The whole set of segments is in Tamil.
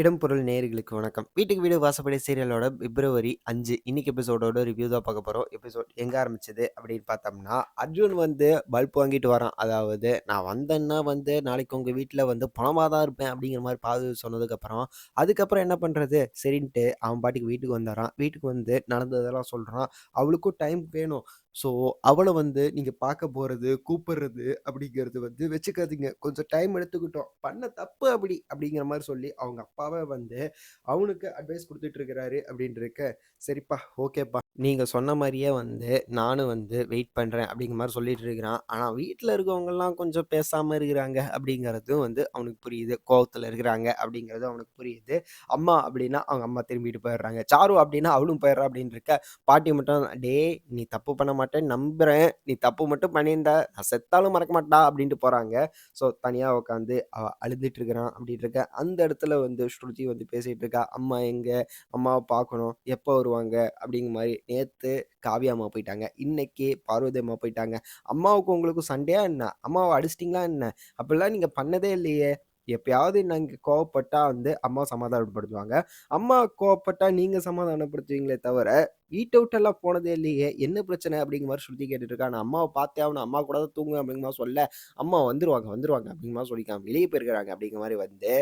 இடம்பொருள் நேர்களுக்கு வணக்கம். வீட்டுக்கு வீடு வாசப்படி சீரியலோட பிப்ரவரி அஞ்சு இன்னைக்கு எபிசோடோட ரிவ்யூ தான் பார்க்க போகிறோம் எபிசோட் எங்கே ஆரம்பிச்சது அப்படின்னு பார்த்தோம்னா, அர்ஜுன் வந்து பல்ப் வாங்கிட்டு வரான். அதாவது நான் வந்தேன்னா வந்து நாளைக்கு உங்கள் வீட்டில் வந்து பணமாக தான் இருப்பேன் அப்படிங்கிற மாதிரி பாது சொன்னதுக்கப்புறம், அதுக்கப்புறம் என்ன பண்ணுறது சரின்ட்டு அவன் பாட்டுக்கு வீட்டுக்கு வந்துடுறான் வீட்டுக்கு வந்து நடந்ததெல்லாம் சொல்கிறான் அவளுக்கும் டைம் வேணும். ஸோ அவளை வந்து நீங்கள் பார்க்க போகிறது கூப்பிடுறது அப்படிங்கிறது வந்து வச்சுக்காதீங்க. கொஞ்சம் டைம் எடுத்துக்கிட்டோம். பண்ண தப்பு அப்படி அப்படிங்கிற மாதிரி சொல்லி அவங்க அப்பா அவன் வந்து அவனுக்கு அட்வைஸ் கொடுத்துட்டு இருக்கிறாரு அப்படின்னு இருக்க, சரிப்பா, ஓகேப்பா. நீங்க சொன்ன மாரியே வந்து நானும் வந்து வெயிட் பண்றேன் அப்படிங்கிற மாரி சொல்லிட்டு இருக்கிறான். ஆனா வீட்ல இருக்கவங்கலாம் கொஞ்சம் பேசாம இருக்கிறாங்க அப்படிங்கிறதும் வந்து அவனுக்கு புரியுது. கோவத்துல இருக்கிறாங்க அப்படிங்கிறதும் அவனுக்கு புரியுது. அம்மா அப்படின்னா அவங்க அம்மா திரும்பிட்டு போயிடுறாங்க. சாரு அப்படின்னா அவளும் போயிடுறா அப்படின்னு இருக்க, பாட்டி மட்டும் "டேய் நீ தப்பு பண்ண மாட்டேன்னு நம்புறேன். நீ தப்பு மட்டும் பண்ணியிருந்தா நான் செத்தாலும் மறக்க மாட்டேன்டா" அப்படின்ட்டு போறாங்க. ஸோ தனியா உட்காந்து அவ அழுதுட்டு இருக்கிறான் அப்படின்னு இருக்க, அந்த இடத்துல வந்து ஸ்ருதி வந்து பேசிட்டு இருக்கா. "அம்மா எங்க? அம்மாவ பார்க்கணும். எப்போ வருவாங்க?" அப்படிங்கிற மாரி. நேற்று காவியா அம்மா போயிட்டாங்க. இன்னைக்கு பார்வதி அம்மா போயிட்டாங்க. அம்மாவுக்கு உங்களுக்கும் சண்டையா என்ன? அம்மாவை அடிச்சிட்டிங்களா என்ன? அப்படிலாம் நீங்கள் பண்ணதே இல்லையே! எப்பயாவது நாங்கள் கோவப்பட்டா வந்து அம்மா சமாதானப்படுத்துவாங்க. அம்மா கோவப்பட்டா நீங்க சமாதானப்படுத்துவீங்களே தவிர, வீட் அவுட் எல்லாம் போனதே இல்லையே! என்ன பிரச்சனை? அப்படிங்கிற மாதிரி சுற்றி கேட்டுட்டு இருக்கா. நான் அம்மாவை பார்த்தே அவனை அம்மா கூட தான் தூங்குவேன் அப்படிங்கிற சொல்ல, அம்மா வந்துருவாங்க, வந்துருவாங்க அப்படிங்கிற மாரி வெளியே போயிருக்கிறாங்க அப்படிங்கிற மாதிரி வந்து,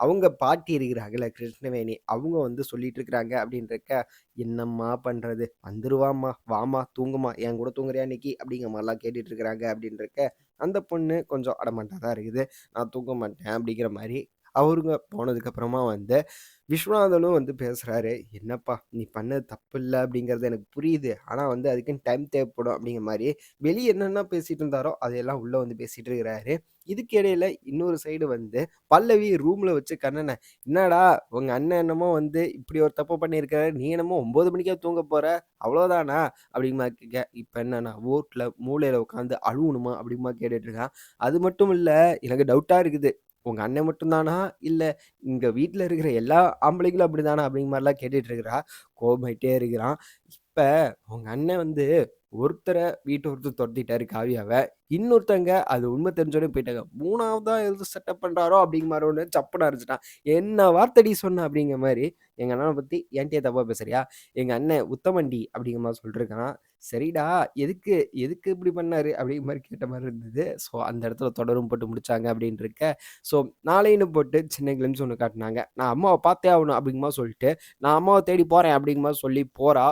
அவங்க பாட்டி இருக்கிறாங்கல்ல கிருஷ்ணவேணி, அவங்க வந்து சொல்லிட்டு இருக்கிறாங்க அப்படின்றக்க என்னம்மா பண்றது? வந்துருவாம்மா, வாம்மா, தூங்கும்மா, என் கூட தூங்குறியா இன்னைக்கு? அப்படிங்கிற மாதிரிலாம் கேட்டுட்டு இருக்கிறாங்க அப்படின்றக்க அந்த பொண்ணு கொஞ்சம் அடமண்ட்டா தான் இருக்குது. நான் தூங்க மாட்டேன் அப்படிங்கிற மாதிரி அவருங்க போனதுக்கப்புறமா வந்து விஸ்வநாதனும் வந்து பேசுகிறாரு "என்னப்பா நீ பண்ணது தப்பில்ல அப்படிங்கிறது எனக்கு புரியுது. ஆனால் வந்து அதுக்குன்னு டைம் தேவைப்படும்." அப்படிங்கிற மாதிரி வெளியே என்னென்ன பேசிகிட்டு இருந்தாரோ, அதையெல்லாம் உள்ளே வந்து பேசிகிட்டு இருக்கிறாரு. இதுக்கு இடையில இன்னொரு சைடு வந்து பல்லவி ரூம்ல வச்சு கண்ணனை "என்னடா உங்க அண்ணன் என்னமோ வந்து இப்படி ஒரு தப்பு பண்ணியிருக்காரு. நீ என்னமோ 9 மணிக்காக தூங்க போற. அவ்வளோதானா?" அப்படிங்கிற கேட்க, இப்போ என்னன்னா ஓட்டில் மூளையில் உட்காந்து அழுவணுமா?" அப்படிமா மாரி கேட்டுட்டு இருக்கான். அது மட்டும் இல்லை எனக்கு டவுட்டாக இருக்குது. உங்கள் அண்ணன் மட்டும்தானா இல்லை இங்கே வீட்டில் இருக்கிற எல்லா ஆம்பளைங்களும் அப்படிதானா? அப்படிங்கிற மாதிரிலாம் கேட்டுட்டு இருக்கிறா. கோபமாயிட்டே இருக்கிறான். இப்போ உங்கள் அண்ணன் வந்து ஒருத்தரை வீட்டை ஒருத்தர் துரத்திட்டாரு காவியாவை இன்னொருத்தங்க அது உண்மை தெரிஞ்சோடனே போயிட்டாங்க. மூணாவதா எதுவும் செட்டப் பண்றாரோ அப்படிங்கிற மாதிரி ஒன்று சப்புன்னு அரைச்சுட்டான். "என்ன வார்த்தடி சொன்ன?" அப்படிங்கிற மாதிரி எங்க அண்ணனை பத்தி என்ட்டயே தப்பா பேசுறியா? எங்க அண்ணன் உத்தமண்டி அப்படிங்கிற மாதிரி சொல்லிருக்கான். சரிடா, எதுக்கு எதுக்கு இப்படி பண்ணாரு? அப்படிங்கிற மாதிரி கேட்ட மாதிரி இருந்தது. ஸோ அந்த இடத்துல தொடரும் போட்டு முடிச்சாங்க அப்படின்னு இருக்க, ஸோ நாளைன்னு போட்டு சின்ன கிளிம்ஸ் ஒன்று காட்டினாங்க நான் அம்மாவை பார்த்தே ஆகணும் அப்படிங்கிற சொல்லிட்டு, நான் அம்மாவை தேடி போறேன் அப்படிங்கிற சொல்லி போறா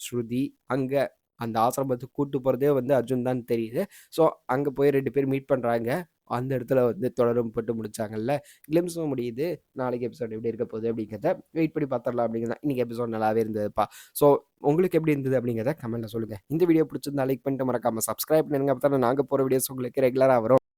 ஸ்ருதி. அங்கே அந்த ஆசிரமத்துக்கு கூட்டு போகிறதே வந்து அர்ஜுன் தான் தெரியுது. ஸோ அங்கே போய் ரெண்டு பேர் மீட் பண்ணுறாங்க அந்த இடத்துல வந்து தொடரும் போட்டு முடிச்சாங்கல்ல. கிளிம்ஸும் முடியுது. நாளைக்கு எபிசோட் எப்படி இருக்க போகுது அப்படிங்கிறத வெயிட் பண்ணி பார்த்துடலாம் அப்படிங்கிறத இன்றைக்கி இன்னைக்கு எபிசோட் நல்லாவே இருந்ததுப்பா. ஸோ உங்களுக்கு எப்படி இருந்தது அப்படிங்கிறத கமெண்ட்டில் சொல்லுங்க. இந்த வீடியோ பிடிச்சிருந்தா லைக் பண்ணிட்டு மறக்காமல் சப்ஸ்கிரைப் பண்ணிடுங்க. அப்போ தான் நாங்கள் போகிற வீடியோஸ் உங்களுக்கு ரெகுலராக வரும்.